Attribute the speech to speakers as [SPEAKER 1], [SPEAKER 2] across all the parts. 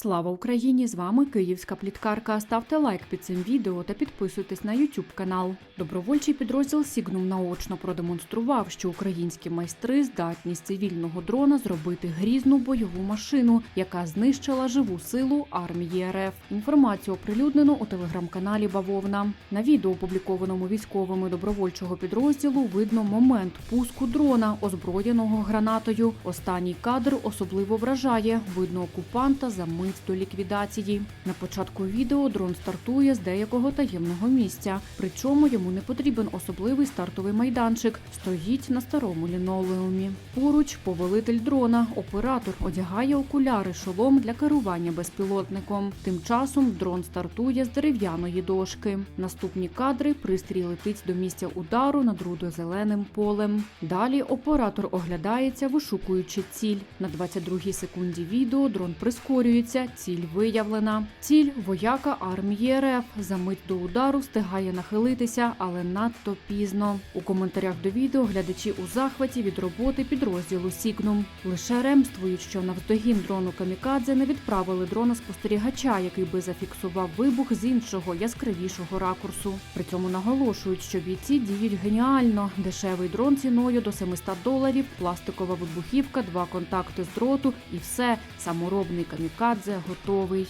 [SPEAKER 1] Слава Україні! З вами Київська пліткарка. Ставте лайк під цим відео та підписуйтесь на YouTube канал. Добровольчий підрозділ Сігнум наочно продемонстрував, що українські майстри здатні з цивільного дрона зробити грізну бойову машину, яка знищила живу силу армії РФ. Інформацію оприлюднено у телеграм-каналі Бавовна. На відео, опублікованому військовими добровольчого підрозділу, видно момент пуску дрона, озброєного гранатою. Останній кадр особливо вражає. Видно окупанта за мить до ліквідації. На початку відео дрон стартує з деякого таємного місця. Причому йому не потрібен особливий стартовий майданчик. Стоїть на старому лінолеумі. Поруч повелитель дрона. Оператор одягає окуляри, шолом для керування безпілотником. Тим часом дрон стартує з дерев'яної дошки. Наступні кадри пристрій летить до місця удару над рудо-зеленим полем. Далі оператор оглядається, вишукуючи ціль. На 22-й секунді відео дрон прискорюється. Ціль виявлена. Ціль вояка армії РФ. За мить до удару встигає нахилитися, але надто пізно. У коментарях до відео глядачі у захваті від роботи підрозділу Сігнум. Лише ремствують, що навздогін дрону Камікадзе не відправили дрона спостерігача, який би зафіксував вибух з іншого яскравішого ракурсу. При цьому наголошують, що бійці діють геніально. Дешевий дрон ціною до 700 доларів, пластикова вибухівка, два контакти з дроту і все. Саморобний камікадзе готовий.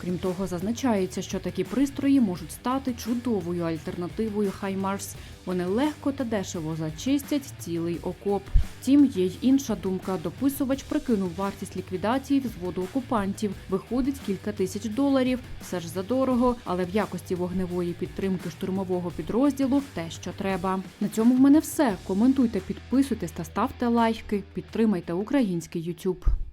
[SPEAKER 1] Крім того, зазначається, що такі пристрої можуть стати чудовою альтернативою Хаймарс. Вони легко та дешево зачистять цілий окоп. Втім, є й інша думка. Дописувач прикинув вартість ліквідації взводу окупантів. Виходить кілька тисяч доларів. Все ж задорого, але в якості вогневої підтримки штурмового підрозділу те, що треба. На цьому в мене все. Коментуйте, підписуйтесь та ставте лайки. Підтримайте український YouTube.